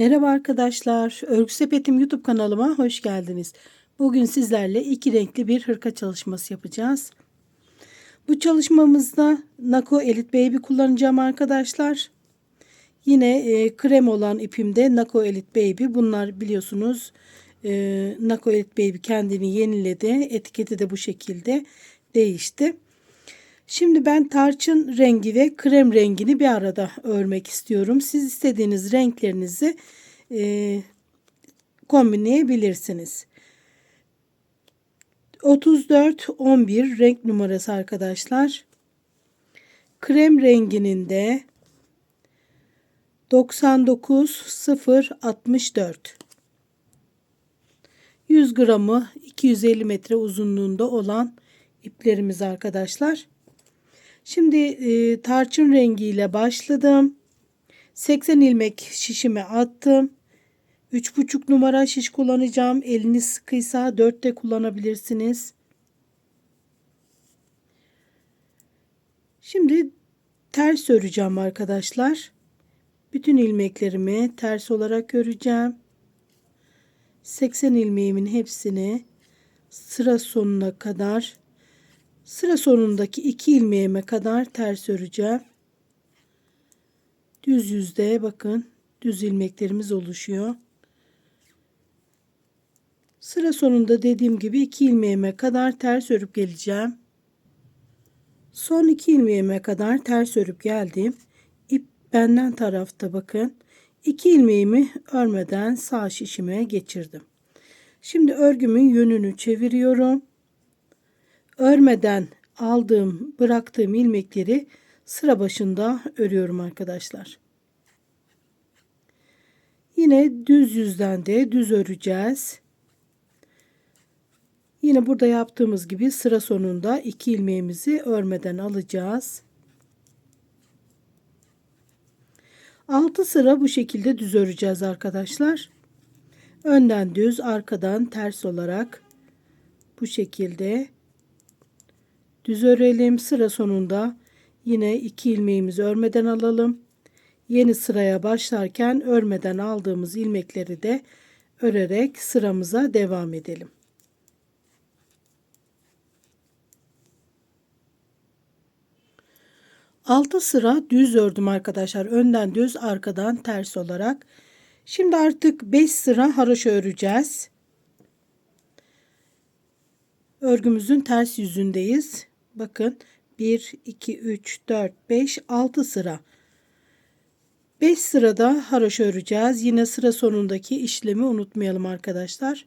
Merhaba arkadaşlar. Örgü Sepetim YouTube kanalıma hoş geldiniz. Bugün sizlerle iki renkli bir hırka çalışması yapacağız. Bu çalışmamızda Nako Elite Baby kullanacağım arkadaşlar. Yine e, krem olan ipimde Nako Elite Baby. Bunlar biliyorsunuz e, Nako Elite Baby kendini yeniledi. Etiketi de bu şekilde değişti. Şimdi ben tarçın rengi ve krem rengini bir arada örmek istiyorum. Siz istediğiniz renklerinizi e, kombinleyebilirsiniz. 34-11 renk numarası arkadaşlar. Krem renginin de 99-0-64 100 gramı 250 metre uzunluğunda olan iplerimiz arkadaşlar. Şimdi e, tarçın rengiyle başladım. 80 ilmek şişime attım. 3,5 numara şiş kullanacağım. Eliniz sıkıysa 4 de kullanabilirsiniz. Şimdi ters öreceğim arkadaşlar. Bütün ilmeklerimi ters olarak öreceğim. 80 ilmeğimin hepsini sıra sonuna kadar Sıra sonundaki iki ilmeğime kadar ters öreceğim. Düz yüzde bakın düz ilmeklerimiz oluşuyor. Sıra sonunda dediğim gibi iki ilmeğime kadar ters örüp geleceğim. Son iki ilmeğime kadar ters örüp geldim. İp benden tarafta bakın. İki ilmeğimi örmeden sağ şişime geçirdim. Şimdi örgümün yönünü çeviriyorum örmeden aldığım bıraktığım ilmekleri sıra başında örüyorum arkadaşlar. Yine düz yüzden de düz öreceğiz. Yine burada yaptığımız gibi sıra sonunda iki ilmeğimizi örmeden alacağız. 6 sıra bu şekilde düz öreceğiz arkadaşlar. Önden düz, arkadan ters olarak bu şekilde düz örelim. Sıra sonunda yine iki ilmeğimizi örmeden alalım. Yeni sıraya başlarken örmeden aldığımız ilmekleri de örerek sıramıza devam edelim. Altı sıra düz ördüm arkadaşlar. Önden düz, arkadan ters olarak. Şimdi artık 5 sıra haroşa öreceğiz. Örgümüzün ters yüzündeyiz. Bakın 1, 2, 3, 4, 5, 6 sıra. 5 sırada haroşa öreceğiz. Yine sıra sonundaki işlemi unutmayalım arkadaşlar.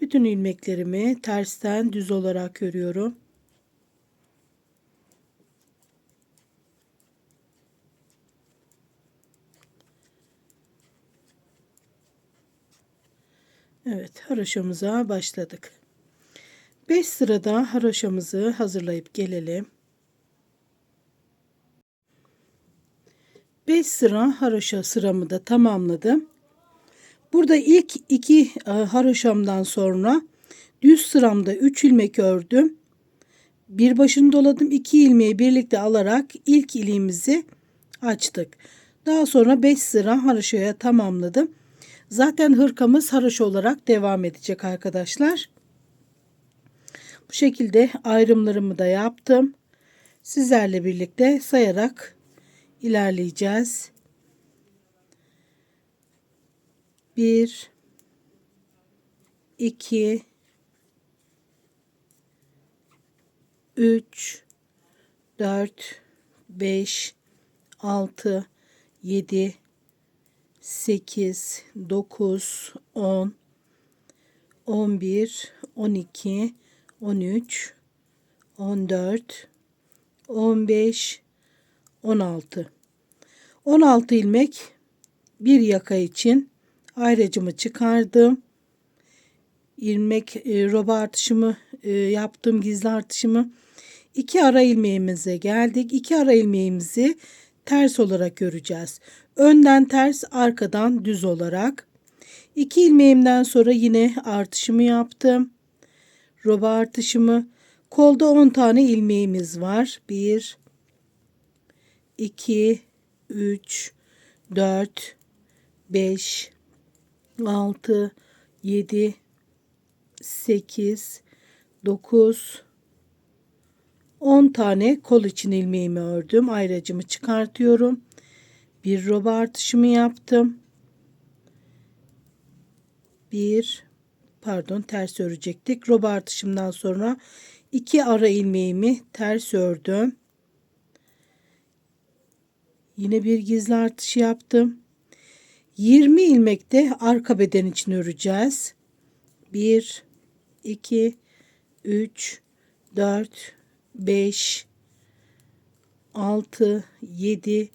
Bütün ilmeklerimi tersten düz olarak örüyorum. Evet, haroşamıza başladık. 5 sırada haroşamızı hazırlayıp gelelim. 5 sıra haroşa sıramı da tamamladım. Burada ilk iki e, haroşamdan sonra düz sıramda 3 ilmek ördüm. Bir başını doladım. 2 ilmeği birlikte alarak ilk iliğimizi açtık. Daha sonra 5 sıra haroşaya tamamladım. Zaten hırkamız haroşa olarak devam edecek arkadaşlar. Bu şekilde ayrımlarımı da yaptım. Sizlerle birlikte sayarak ilerleyeceğiz. 1 2 3 4 5 6 7 8 9 10 11 12 13 14 15 16 16 ilmek bir yaka için ayracımı çıkardım. ilmek e, roba artışımı e, yaptım gizli artışımı. iki ara ilmeğimize geldik. iki ara ilmeğimizi ters olarak göreceğiz. Önden ters, arkadan düz olarak. iki ilmeğimden sonra yine artışımı yaptım roba artışımı. Kolda 10 tane ilmeğimiz var. 1 2 3 4 5 6 7 8 9 10 tane kol için ilmeğimi ördüm. Ayracımı çıkartıyorum. Bir roba artışımı yaptım. Bir pardon ters örecektik. Roba artışımdan sonra iki ara ilmeğimi ters ördüm. Yine bir gizli artış yaptım. 20 ilmekte arka beden için öreceğiz. 1 2 3 4 5 6 7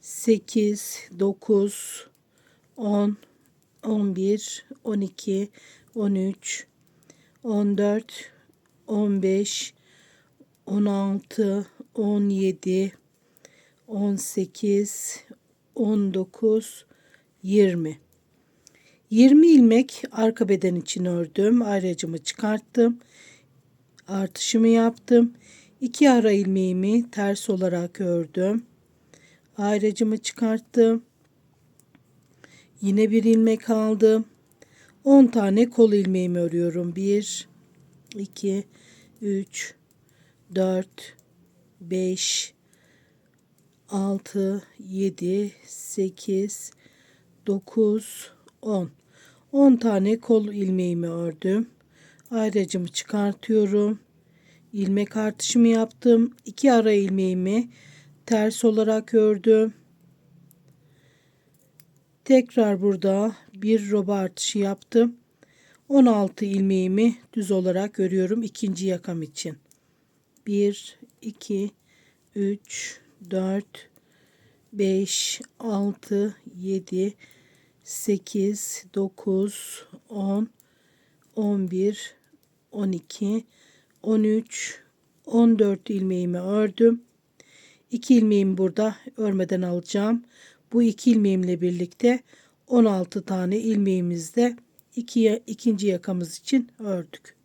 8 9 10 11 12 13 14 15 16 17 18 19 20 20 ilmek arka beden için ördüm. Ayracımı çıkarttım. Artışımı yaptım. 2 ara ilmeğimi ters olarak ördüm. Ayracımı çıkarttım. Yine bir ilmek aldım. 10 tane kol ilmeğimi örüyorum. 1 2 3 4 5 6 7 8 9 10 10 tane kol ilmeğimi ördüm. Ayracımı çıkartıyorum. ilmek artışımı yaptım. 2 ara ilmeğimi ters olarak ördüm. Tekrar burada bir roba artışı yaptım. 16 ilmeğimi düz olarak örüyorum ikinci yakam için. 1 2 3 4 5 6 7 8 9 10 11 12 13 14 ilmeğimi ördüm. 2 ilmeğimi burada örmeden alacağım. Bu iki ilmeğimle birlikte 16 tane ilmeğimizde ikiye, ikinci yakamız için ördük.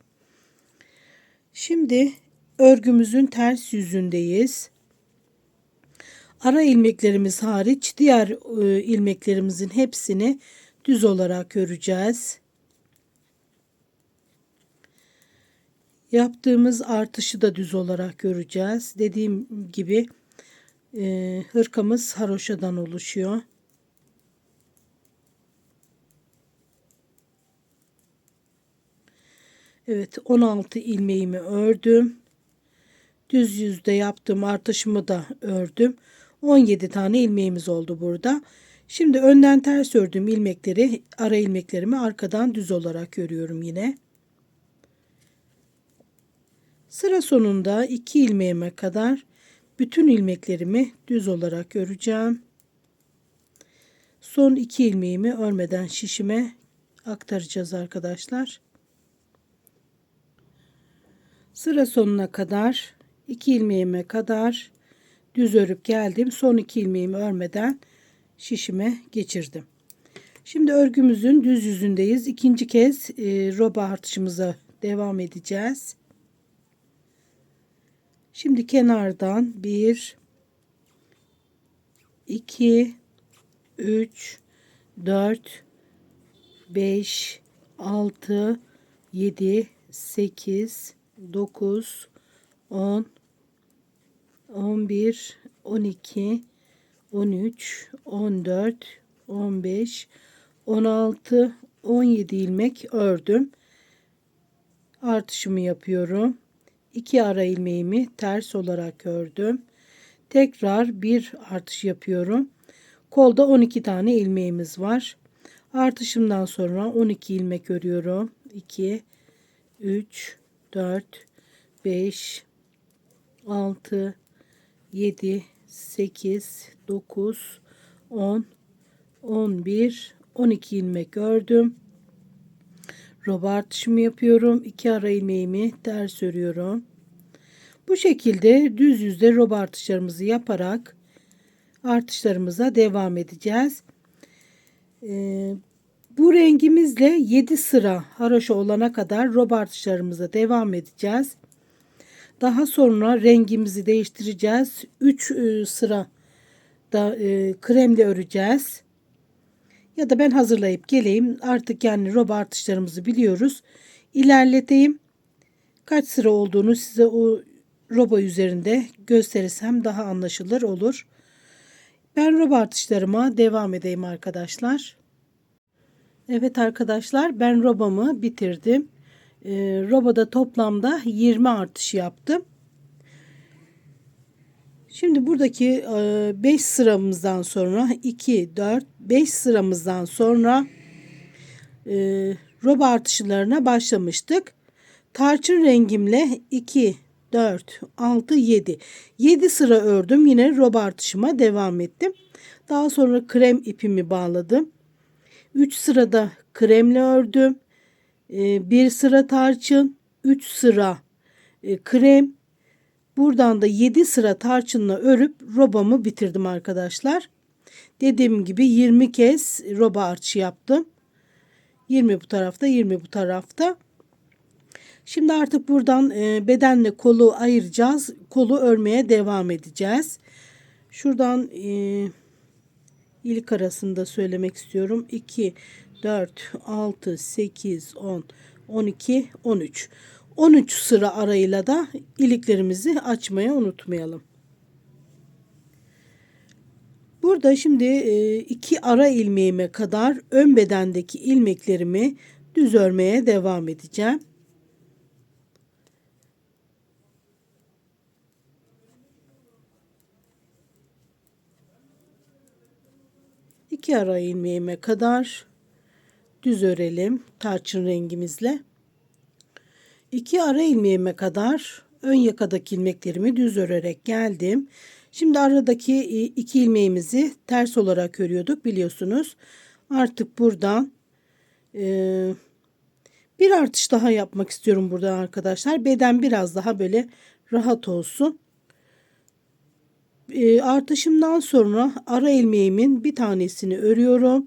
Şimdi örgümüzün ters yüzündeyiz. Ara ilmeklerimiz hariç diğer e, ilmeklerimizin hepsini düz olarak öreceğiz. Yaptığımız artışı da düz olarak göreceğiz. Dediğim gibi e, hırkamız haroşadan oluşuyor. Evet 16 ilmeğimi ördüm. Düz yüzde yaptığım artışımı da ördüm. 17 tane ilmeğimiz oldu burada. Şimdi önden ters ördüğüm ilmekleri ara ilmeklerimi arkadan düz olarak örüyorum yine. Sıra sonunda 2 ilmeğime kadar bütün ilmeklerimi düz olarak öreceğim. Son 2 ilmeğimi örmeden şişime aktaracağız arkadaşlar. Sıra sonuna kadar 2 ilmeğime kadar düz örüp geldim. Son 2 ilmeğimi örmeden şişime geçirdim. Şimdi örgümüzün düz yüzündeyiz. İkinci kez e, roba artışımıza devam edeceğiz. Şimdi kenardan 1 2 3 4 5 6 7 8 9 10 11 12 13 14 15 16 17 ilmek ördüm. Artışımı yapıyorum. 2 ara ilmeğimi ters olarak ördüm. Tekrar bir artış yapıyorum. Kolda 12 tane ilmeğimiz var. Artışımdan sonra 12 ilmek örüyorum. 2 3 4 5 6 7 8 9 10 11 12 ilmek ördüm. Roba artışımı yapıyorum. 2 ara ilmeğimi ters örüyorum. Bu şekilde düz yüzde roba artışlarımızı yaparak artışlarımıza devam edeceğiz. Ee, bu rengimizle 7 sıra haroşa olana kadar roba artışlarımıza devam edeceğiz. Daha sonra rengimizi değiştireceğiz. 3 e, sıra da e, kremle öreceğiz. Ya da ben hazırlayıp geleyim. Artık yani roba artışlarımızı biliyoruz. İlerleteyim. Kaç sıra olduğunu size o roba üzerinde gösterirsem daha anlaşılır olur. Ben roba artışlarıma devam edeyim arkadaşlar. Evet arkadaşlar ben robamı bitirdim. E, robada toplamda 20 artış yaptım. Şimdi buradaki 5 sıramızdan sonra 2, 4, 5 sıramızdan sonra e, roba artışlarına başlamıştık. Tarçın rengimle 2, 4, 6, 7. 7 sıra ördüm. Yine roba artışıma devam ettim. Daha sonra krem ipimi bağladım. 3 sırada kremle ördüm. 1 sıra tarçın, 3 sıra e, krem, Buradan da 7 sıra tarçınla örüp robamı bitirdim arkadaşlar. Dediğim gibi 20 kez roba artışı yaptım. 20 bu tarafta 20 bu tarafta. Şimdi artık buradan e, bedenle kolu ayıracağız. Kolu örmeye devam edeceğiz. Şuradan e, ilk arasında söylemek istiyorum. 2, 4, 6, 8, 10, 12, 13. 13 sıra arayla da iliklerimizi açmaya unutmayalım. Burada şimdi e, iki ara ilmeğime kadar ön bedendeki ilmeklerimi düz örmeye devam edeceğim. İki ara ilmeğime kadar düz örelim tarçın rengimizle. 2 ara ilmeğime kadar ön yakadaki ilmeklerimi düz örerek geldim. Şimdi aradaki e, iki ilmeğimizi ters olarak örüyorduk biliyorsunuz. Artık buradan e, bir artış daha yapmak istiyorum burada arkadaşlar. Beden biraz daha böyle rahat olsun. E, artışımdan sonra ara ilmeğimin bir tanesini örüyorum.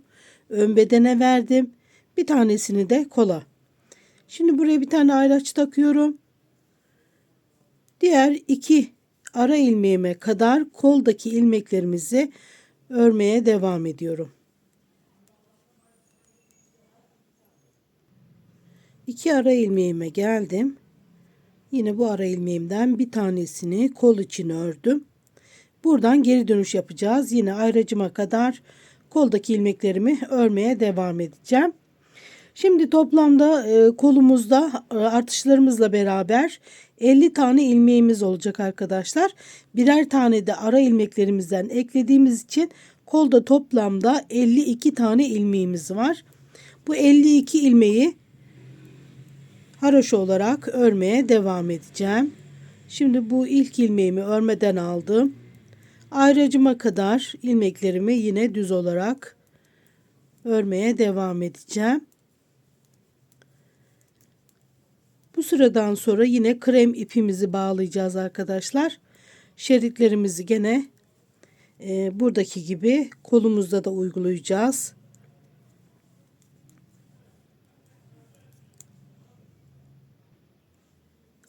Ön bedene verdim. Bir tanesini de kola. Şimdi buraya bir tane ayraç takıyorum. Diğer iki ara ilmeğime kadar koldaki ilmeklerimizi örmeye devam ediyorum. İki ara ilmeğime geldim. Yine bu ara ilmeğimden bir tanesini kol için ördüm. Buradan geri dönüş yapacağız. Yine ayracıma kadar koldaki ilmeklerimi örmeye devam edeceğim. Şimdi toplamda e, kolumuzda e, artışlarımızla beraber 50 tane ilmeğimiz olacak arkadaşlar. Birer tane de ara ilmeklerimizden eklediğimiz için kolda toplamda 52 tane ilmeğimiz var. Bu 52 ilmeği haroşa olarak örmeye devam edeceğim. Şimdi bu ilk ilmeğimi örmeden aldım. Ayracıma kadar ilmeklerimi yine düz olarak örmeye devam edeceğim. Bu sıradan sonra yine krem ipimizi bağlayacağız arkadaşlar. Şeritlerimizi gene e, buradaki gibi kolumuzda da uygulayacağız.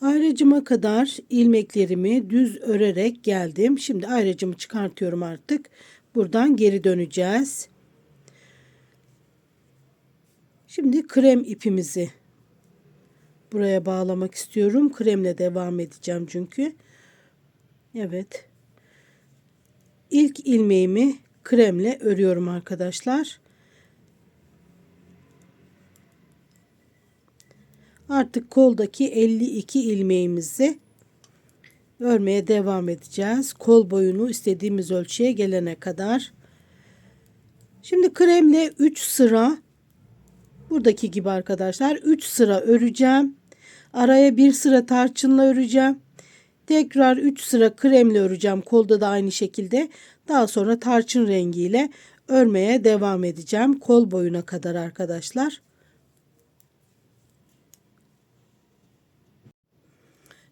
Ayracıma kadar ilmeklerimi düz örerek geldim. Şimdi ayracımı çıkartıyorum artık. Buradan geri döneceğiz. Şimdi krem ipimizi buraya bağlamak istiyorum. Kremle devam edeceğim çünkü. Evet. İlk ilmeğimi kremle örüyorum arkadaşlar. Artık koldaki 52 ilmeğimizi örmeye devam edeceğiz. Kol boyunu istediğimiz ölçüye gelene kadar. Şimdi kremle 3 sıra buradaki gibi arkadaşlar 3 sıra öreceğim. Araya bir sıra tarçınla öreceğim. Tekrar 3 sıra kremle öreceğim. Kolda da aynı şekilde. Daha sonra tarçın rengiyle örmeye devam edeceğim. Kol boyuna kadar arkadaşlar.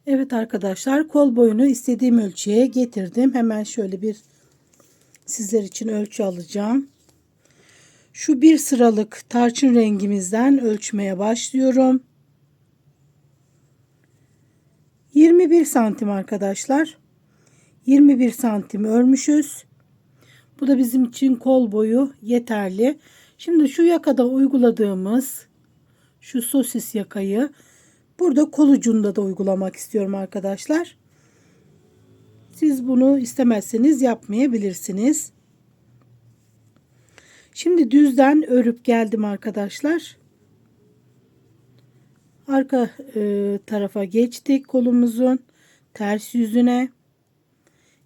Evet arkadaşlar kol boyunu istediğim ölçüye getirdim. Hemen şöyle bir sizler için ölçü alacağım. Şu bir sıralık tarçın rengimizden ölçmeye başlıyorum. 21 santim arkadaşlar. 21 santim örmüşüz. Bu da bizim için kol boyu yeterli. Şimdi şu yakada uyguladığımız şu sosis yakayı burada kol ucunda da uygulamak istiyorum arkadaşlar. Siz bunu istemezseniz yapmayabilirsiniz. Şimdi düzden örüp geldim arkadaşlar. Arka e, tarafa geçtik kolumuzun ters yüzüne.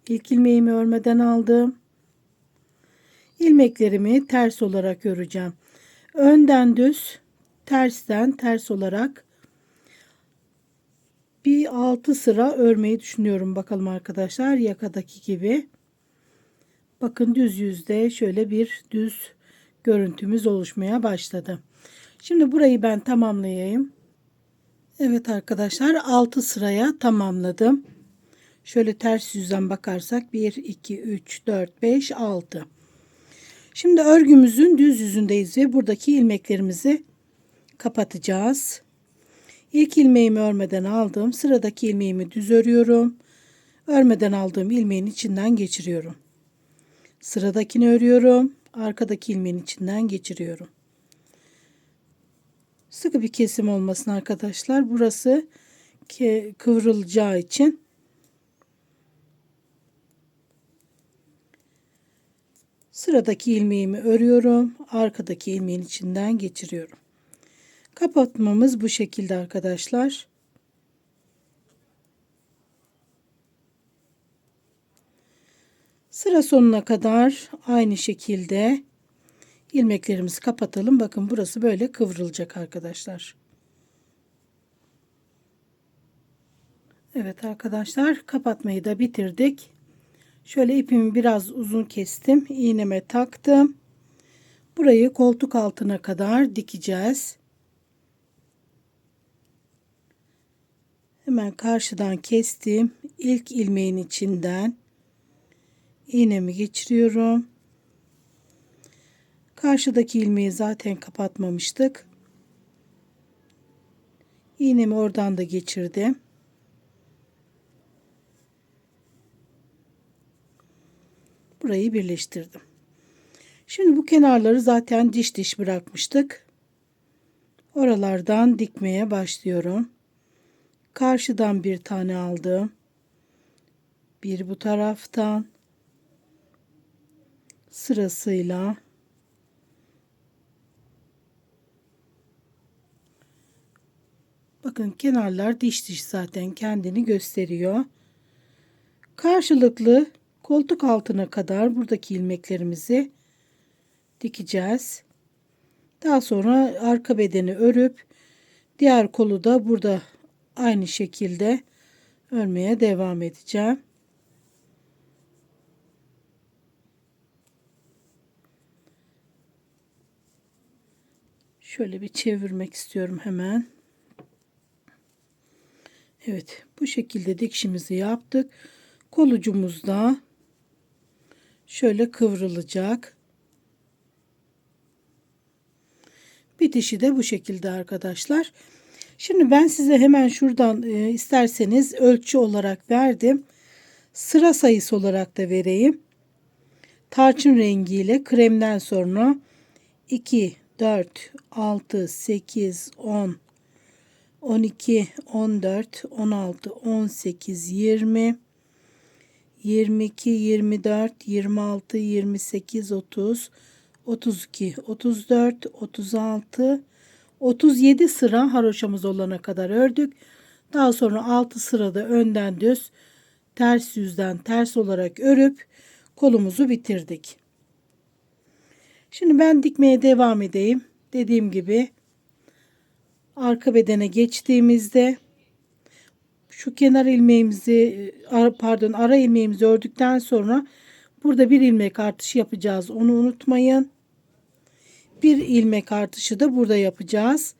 İlk ilmeğimi örmeden aldım. İlmeklerimi ters olarak öreceğim. Önden düz, tersten ters olarak bir 6 sıra örmeyi düşünüyorum bakalım arkadaşlar yakadaki gibi. Bakın düz yüzde şöyle bir düz görüntümüz oluşmaya başladı. Şimdi burayı ben tamamlayayım. Evet arkadaşlar 6 sıraya tamamladım. Şöyle ters yüzden bakarsak 1, 2, 3, 4, 5, 6. Şimdi örgümüzün düz yüzündeyiz ve buradaki ilmeklerimizi kapatacağız. İlk ilmeğimi örmeden aldım. Sıradaki ilmeğimi düz örüyorum. Örmeden aldığım ilmeğin içinden geçiriyorum. Sıradakini örüyorum. Arkadaki ilmeğin içinden geçiriyorum. Sıkı bir kesim olmasın arkadaşlar. Burası kıvrılacağı için sıradaki ilmeğimi örüyorum. Arkadaki ilmeğin içinden geçiriyorum. Kapatmamız bu şekilde arkadaşlar. Sıra sonuna kadar aynı şekilde ilmeklerimizi kapatalım. Bakın burası böyle kıvrılacak arkadaşlar. Evet arkadaşlar kapatmayı da bitirdik. Şöyle ipimi biraz uzun kestim. iğneme taktım. Burayı koltuk altına kadar dikeceğiz. Hemen karşıdan kestim. İlk ilmeğin içinden iğnemi geçiriyorum. Karşıdaki ilmeği zaten kapatmamıştık. İğnemi oradan da geçirdim. Burayı birleştirdim. Şimdi bu kenarları zaten diş diş bırakmıştık. Oralardan dikmeye başlıyorum. Karşıdan bir tane aldım. Bir bu taraftan sırasıyla Bakın kenarlar diş diş zaten kendini gösteriyor. Karşılıklı koltuk altına kadar buradaki ilmeklerimizi dikeceğiz. Daha sonra arka bedeni örüp diğer kolu da burada aynı şekilde örmeye devam edeceğim. Şöyle bir çevirmek istiyorum hemen. Evet bu şekilde dikişimizi yaptık. Kolucumuz da şöyle kıvrılacak. Bitişi de bu şekilde arkadaşlar. Şimdi ben size hemen şuradan e, isterseniz ölçü olarak verdim. Sıra sayısı olarak da vereyim. Tarçın rengiyle kremden sonra 2, 4, 6, 8, 10, 12, 14, 16, 18, 20, 22, 24, 26, 28, 30, 32, 34, 36, 37 sıra haroşamız olana kadar ördük. Daha sonra 6 sırada önden düz ters yüzden ters olarak örüp kolumuzu bitirdik. Şimdi ben dikmeye devam edeyim. Dediğim gibi arka bedene geçtiğimizde şu kenar ilmeğimizi pardon ara ilmeğimizi ördükten sonra burada bir ilmek artışı yapacağız. Onu unutmayın. Bir ilmek artışı da burada yapacağız.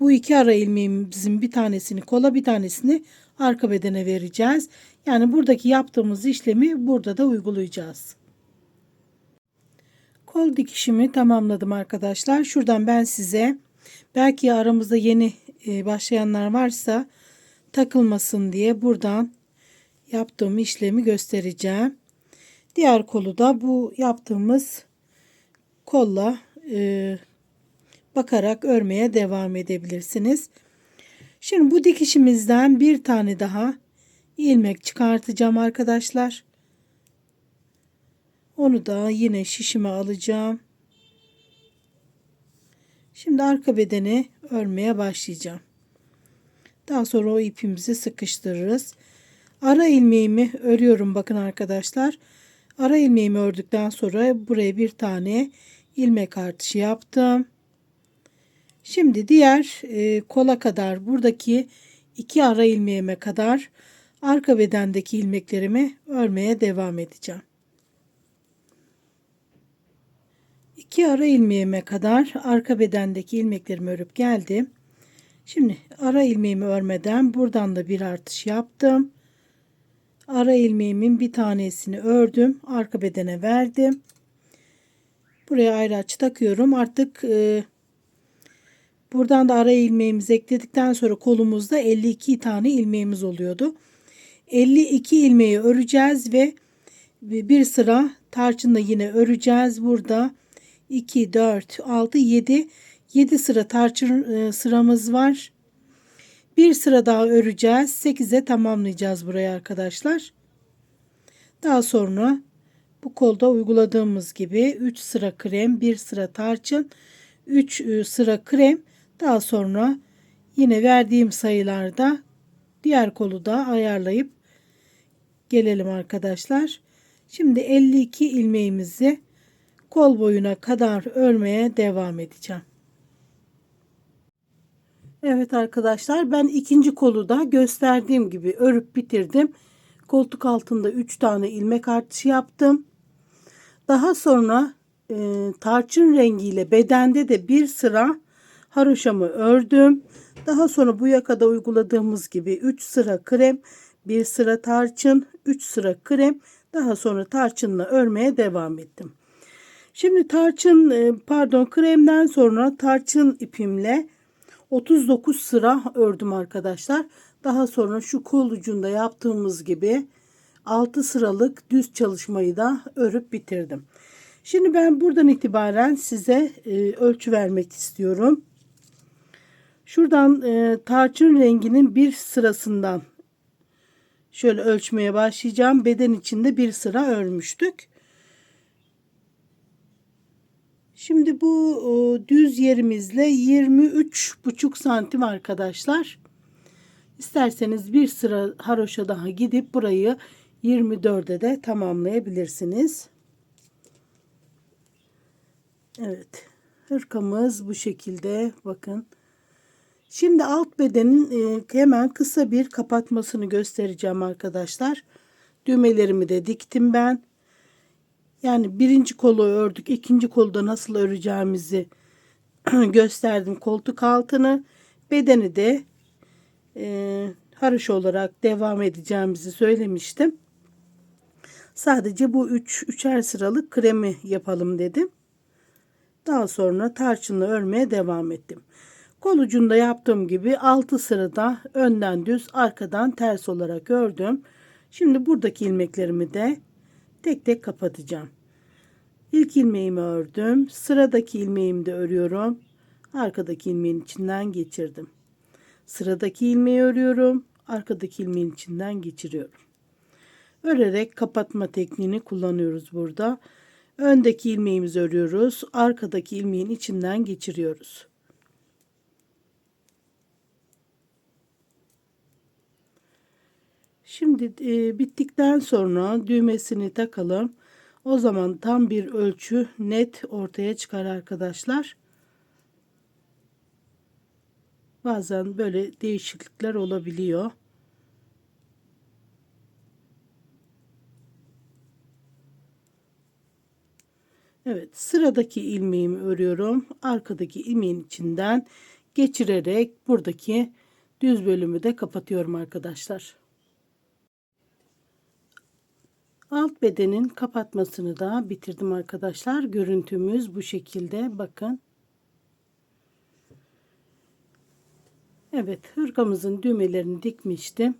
Bu iki ara ilmeğimizin bir tanesini kola bir tanesini arka bedene vereceğiz. Yani buradaki yaptığımız işlemi burada da uygulayacağız. Kol dikişimi tamamladım arkadaşlar. Şuradan ben size belki aramızda yeni e, başlayanlar varsa takılmasın diye buradan yaptığım işlemi göstereceğim. Diğer kolu da bu yaptığımız kolla e, bakarak örmeye devam edebilirsiniz. Şimdi bu dikişimizden bir tane daha ilmek çıkartacağım arkadaşlar. Onu da yine şişime alacağım. Şimdi arka bedeni örmeye başlayacağım. Daha sonra o ipimizi sıkıştırırız. Ara ilmeğimi örüyorum bakın arkadaşlar. Ara ilmeğimi ördükten sonra buraya bir tane ilmek artışı yaptım. Şimdi diğer e, kola kadar buradaki iki ara ilmeğime kadar arka bedendeki ilmeklerimi örmeye devam edeceğim. İki ara ilmeğime kadar arka bedendeki ilmeklerimi örüp geldim. Şimdi ara ilmeğimi örmeden buradan da bir artış yaptım. Ara ilmeğimin bir tanesini ördüm. Arka bedene verdim. Buraya ayrı açı takıyorum. Artık e, buradan da ara ilmeğimizi ekledikten sonra kolumuzda 52 tane ilmeğimiz oluyordu. 52 ilmeği öreceğiz ve bir sıra tarçınla yine öreceğiz. Burada 2, 4, 6, 7 7 sıra tarçın e, sıramız var. Bir sıra daha öreceğiz. 8'e tamamlayacağız burayı arkadaşlar. Daha sonra bu kolda uyguladığımız gibi 3 sıra krem, 1 sıra tarçın, 3 e, sıra krem. Daha sonra yine verdiğim sayılarda diğer kolu da ayarlayıp gelelim arkadaşlar. Şimdi 52 ilmeğimizi kol boyuna kadar örmeye devam edeceğim. Evet arkadaşlar ben ikinci kolu da gösterdiğim gibi örüp bitirdim. Koltuk altında 3 tane ilmek artışı yaptım. Daha sonra e, tarçın rengiyle bedende de bir sıra haroşamı ördüm. Daha sonra bu yakada uyguladığımız gibi 3 sıra krem, 1 sıra tarçın, 3 sıra krem, daha sonra tarçınla örmeye devam ettim. Şimdi tarçın e, pardon kremden sonra tarçın ipimle 39 sıra ördüm arkadaşlar. Daha sonra şu kol ucunda yaptığımız gibi 6 sıralık düz çalışmayı da örüp bitirdim. Şimdi ben buradan itibaren size e, ölçü vermek istiyorum. Şuradan e, tarçın renginin bir sırasından şöyle ölçmeye başlayacağım. Beden içinde bir sıra örmüştük. Şimdi bu e, düz yerimizle 23,5 santim arkadaşlar. İsterseniz bir sıra haroşa daha gidip burayı 24'e de tamamlayabilirsiniz. Evet. Hırkamız bu şekilde. Bakın. Şimdi alt bedenin e, hemen kısa bir kapatmasını göstereceğim arkadaşlar. Düğmelerimi de diktim ben. Yani birinci kolu ördük. ikinci kolda nasıl öreceğimizi gösterdim koltuk altını. Bedeni de e, haroş olarak devam edeceğimizi söylemiştim. Sadece bu üç, üçer sıralık kremi yapalım dedim. Daha sonra tarçınla örmeye devam ettim. Kol ucunda yaptığım gibi 6 sırada önden düz arkadan ters olarak ördüm. Şimdi buradaki ilmeklerimi de tek tek kapatacağım. İlk ilmeğimi ördüm. Sıradaki ilmeğimi de örüyorum. Arkadaki ilmeğin içinden geçirdim. Sıradaki ilmeği örüyorum. Arkadaki ilmeğin içinden geçiriyorum. Örerek kapatma tekniğini kullanıyoruz burada. Öndeki ilmeğimizi örüyoruz. Arkadaki ilmeğin içinden geçiriyoruz. Şimdi e, bittikten sonra düğmesini takalım. O zaman tam bir ölçü net ortaya çıkar arkadaşlar. Bazen böyle değişiklikler olabiliyor. Evet sıradaki ilmeğimi örüyorum. Arkadaki ilmeğin içinden geçirerek buradaki düz bölümü de kapatıyorum arkadaşlar. Alt bedenin kapatmasını da bitirdim arkadaşlar. Görüntümüz bu şekilde. Bakın. Evet hırkamızın düğmelerini dikmiştim.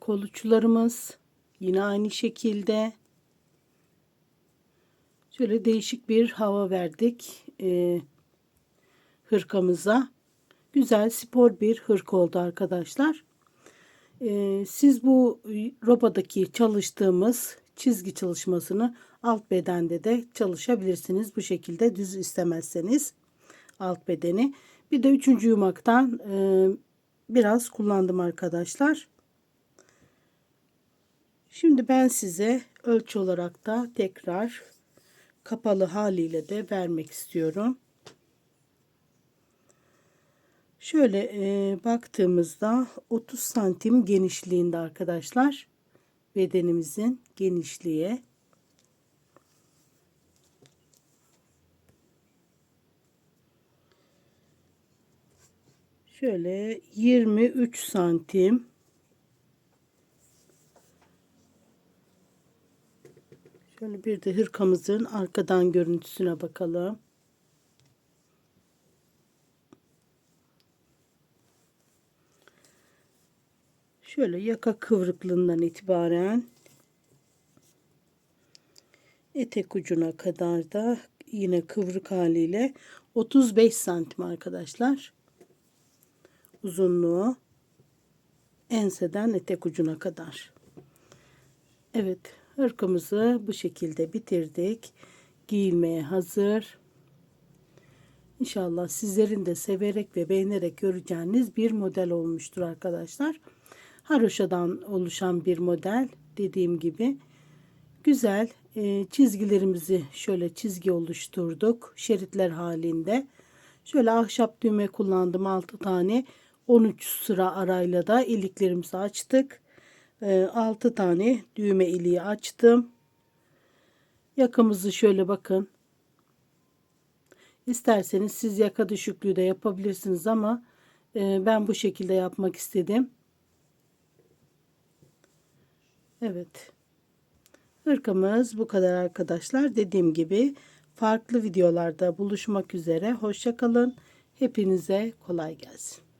Koluçlarımız yine aynı şekilde. Şöyle değişik bir hava verdik e, hırkamıza. Güzel spor bir hırka oldu arkadaşlar. E, siz bu robadaki çalıştığımız çizgi çalışmasını alt bedende de çalışabilirsiniz. Bu şekilde düz istemezseniz alt bedeni. Bir de üçüncü yumaktan e, biraz kullandım arkadaşlar. Şimdi ben size ölçü olarak da tekrar kapalı haliyle de vermek istiyorum. Şöyle e, baktığımızda 30 santim genişliğinde arkadaşlar bedenimizin genişliği. Şöyle 23 santim Şöyle bir de hırkamızın arkadan görüntüsüne bakalım. Şöyle yaka kıvrıklığından itibaren etek ucuna kadar da yine kıvrık haliyle 35 santim arkadaşlar. Uzunluğu enseden etek ucuna kadar. Evet hırkamızı bu şekilde bitirdik. Giyilmeye hazır. İnşallah sizlerin de severek ve beğenerek göreceğiniz bir model olmuştur arkadaşlar. Haroşadan oluşan bir model dediğim gibi. Güzel e, çizgilerimizi şöyle çizgi oluşturduk. Şeritler halinde. Şöyle ahşap düğme kullandım 6 tane. 13 sıra arayla da iliklerimizi açtık. 6 e, tane düğme iliği açtım. Yakamızı şöyle bakın. İsterseniz siz yaka düşüklüğü de yapabilirsiniz ama e, ben bu şekilde yapmak istedim. Evet. Hırkamız bu kadar arkadaşlar. Dediğim gibi farklı videolarda buluşmak üzere. Hoşçakalın. Hepinize kolay gelsin.